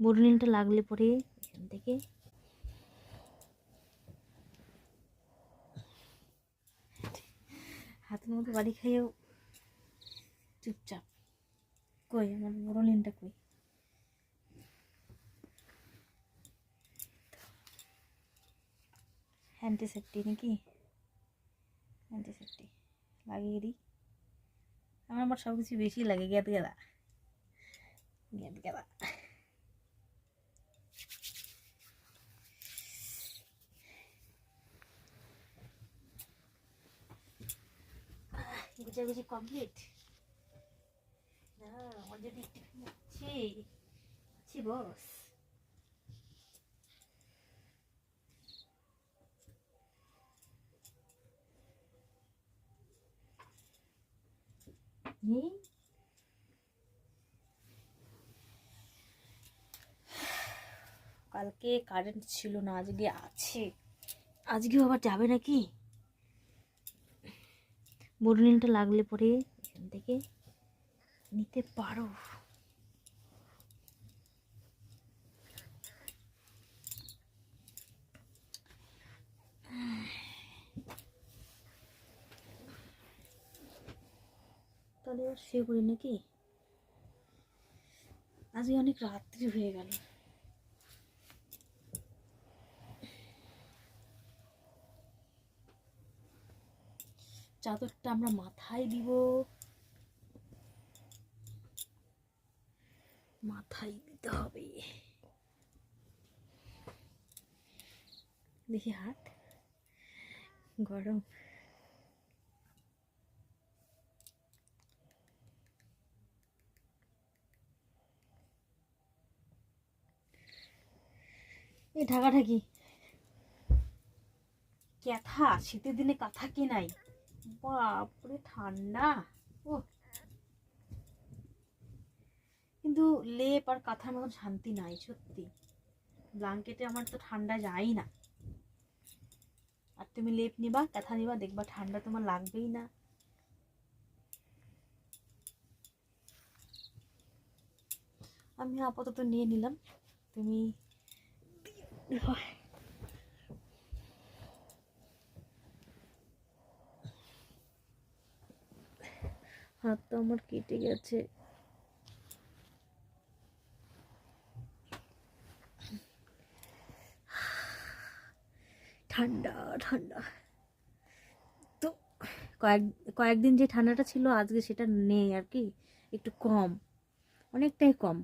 বোরলিনটা লাগলে পরে এখান থেকে। হাতের মতো বাড়ি খাইয়েও চুপচাপ। কই আমার বোরলিনটা কই? অ্যান্টিসেপ্টি নাকি? অ্যান্টিসেপ্টি লাগিয়ে দিই। আমার আবার সব কিছু বেশি লাগে গ্যাদ গেদা গ্যাদ গেদা গুজাগুজি কমপ্লিট কালকে কারেন্ট ছিল না আজকে আছে। আজকেও আবার যাবে নাকি? বোরলিনটা লাগলে পরে এখান থেকে নিতে পারো। তাহলে শুয়ে পড়ি নাকি? আজকে অনেক রাত্রি হয়ে গেল। চাদরটা আমরা মাথায় দিব। মাথায় দিতে হবে। দেখি হাত। গরম। এই ঢাকাঢাকি ক্যাথা শীতের দিনে কাঁথা কে নাই? বাপরে, ঠান্ডা। ও কিন্তু লেপ আর কাঁথার মতন শান্তি নাই, সত্যি। ব্লাঙ্কেটে আমার তো ঠান্ডা যায় না। আর তুমি লেপ নিবা, কাঁথা নিবা, দেখবা ঠান্ডা তোমার লাগবেই না। আমি আপাতত নিয়ে নিলাম। তুমি হাতটা আমার কেটে গেছে। ঠান্ডা ঠান্ডা। তো কয়েক, কয়েকদিন যে ঠান্ডাটা ছিল, আজকে সেটা নেই আর কি, একটু কম, অনেকটাই কম।